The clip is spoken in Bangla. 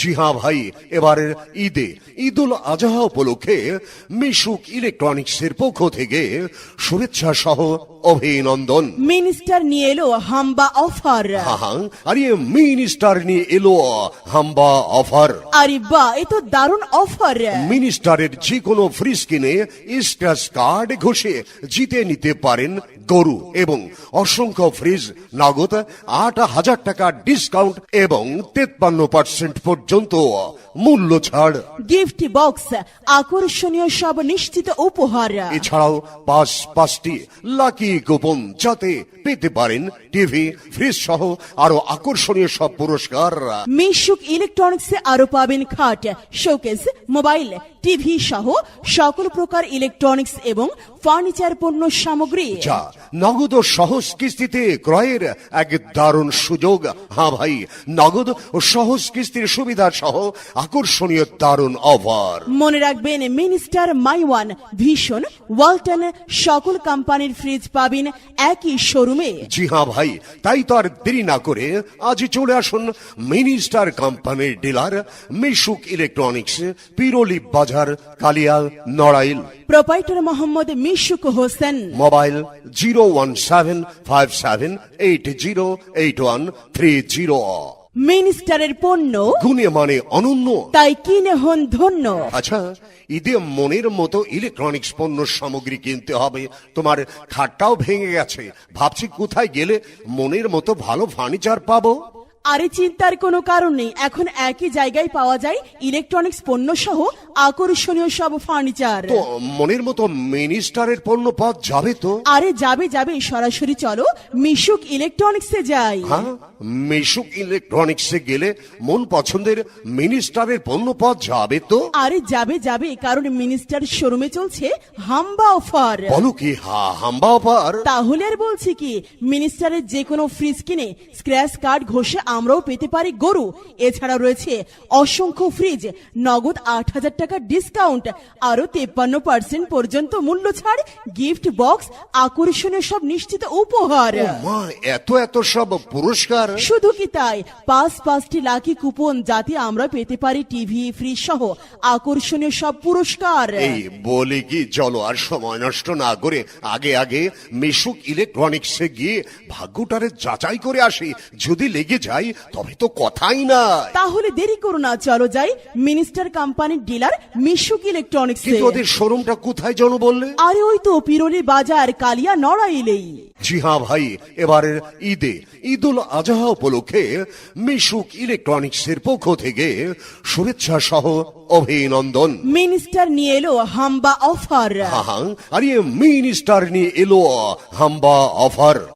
জি হ্যাঁ ভাই এবারের ঈদে ঈদুল আজহা উপলক্ষে মিশুক ইলেকট্রনিক্সের পক্ষ থেকে শুভেচ্ছা সহ অভিনন্দন। মিনিস্টার নিয়ে এলো হাম্বা অফার। হ্যাঁ আর ইয়ে মিনি স্টার নিয়ে এলো হাম্বা অফার। আরে বা এ তো দারুণ অফার। মিনিস্টারের যে কোনো ফ্রিজ কিনে স্ক্র্যাচ কার্ড ঘষে জিতে নিতে পারেন গরু এবং অসংখ্য ফ্রিজ নগদ আট হাজার টাকা ডিসকাউন্ট এবং তেপ্পান্ন পার্সেন্ট পর্যন্ত মূল্য ছাড়। গিফট বক্স আকর্ষণীয় সব নিশ্চিত উপহার। এছাড়াও পাঁচ পাঁচটি লাকি কুপন যাতে পেতে পারেন টিভি ফ্রিজ সহ আরও আকর্ষণীয় সব পুরস্কার। মিশুক ইলেকট্রনিক্সে আরও পাবেন খাট শোকেস মোবাইল টিভি সহ সকল প্রকার ইলেকট্রনিক্স এবং ফার্নিচার পণ্য সামগ্রী। যা নগদ ও সহজ কিস্তিতে ক্রয়ের এক দারুণ সুযোগ। হ্যাঁ ভাই নগদ ও সহজ কিস্তির সুবিধা সহ আকর্ষণীয় দারুণ অফার। মনে রাখবেন মিনিস্টার মাইওয়ান ভীষণ ওয়ালটন সকল কোম্পানির ফ্রিজ পাবেন একই শোরুমে। জি হ্যাঁ ভাই তাই তো আর দেরি না করে আজ চলে আসুন মিনিস্টার কোম্পানির dealer Mishuk electronics Piroli Bazar Kalia Narail. Proprietor Mohammad Mishuk Hossain. Mobile zero one seven five seven eight zero eight one three zero মিনিস্টারের পণ্য। গুণে মানে অনন্য। তাই কিনে হন ধন্য। আচ্ছা ঈদে মনের মতো ইলেকট্রনিক্স পণ্য সামগ্রী কিনতে হবে। তোমার খাটটাও ভেঙে গেছে। ভাবছি কোথায় গেলে মনের মতো ভালো ফার্নিচার পাবো? আরে চিন্তার কোনো কারণ নেই। এখন একই জায়গায় পাওয়া যায় ইলেকট্রনিক্স পণ্য সহ আকর্ষণীয় সব ফার্নিচার তো মনের মতো মিনিস্টারের পণ্য পাওয়া যাবে তো? আরে যাবে যাবে সরাসরি চলো মিশুক ইলেকট্রনিক্সে যাই। হ্যাঁ? মিশুক ইলেকট্রনিক্সে গেলে মন পছন্দের মিনিস্টারের পণ্য পাওয়া যাবে তো? আরে যাবে যাবে কারণ মিনিস্টার শোরুমে চলছে হাম্বা অফার বলো কি হা হাম্বা অফার তাহলে আর বলছি কি মিনিস্টারের যে কোনো ফ্রিজ কিনে স্ক্র্যাচ কার্ড ঘষে আমরাও পেতে পারি গরু। এছাড়া রয়েছে অসংখ্য ফ্রিজ নগদ আট হাজার টাকা ডিসকাউন্ট আরও তেপ্পান্ন পার্সেন্ট পর্যন্ত মূল্য ছাড় গিফট বক্স আকর্ষণীয় সব নিশ্চিত উপহার। এত এত সব পুরস্কার। শুধু কি তাই? পাঁচ পাঁচটি লাকি কুপন যাতে আমরা পেতে পারি টিভি ফ্রিজ সহ আকর্ষণীয় সব পুরস্কার। এই বলে কি চলো আর সময় নষ্ট না করে আগে আগে মিশুক ইলেকট্রনিক্সে গিয়ে ভাগ্যটারে যাচাই করে আসি। যদি লেগে যায় তবে তো কথাই না তাহলে দেরি করো না চলো যাই। মিনিস্টার কোম্পানির ডিলার মিশুক ইলেকট্রনিক্স। কিন্তু ওদের শোরুমটা কোথায় যেন বললে? আরে ওই তো পিরোলি বাজার কালিয়া নড়াইলেই জি হ্যাঁ ভাই এবারের ঈদে ঈদুল আজহা উপলক্ষে মিশুক ইলেকট্রনিক্সের পক্ষ থেকে শুভেচ্ছা সহ অভিনন্দন। মিনিস্টার নিয়ে এলো হাম্বা অফার। হ্যাঁ আর ইয়ে মিনিস্টার নিয়ে এলো হাম্বা অফার।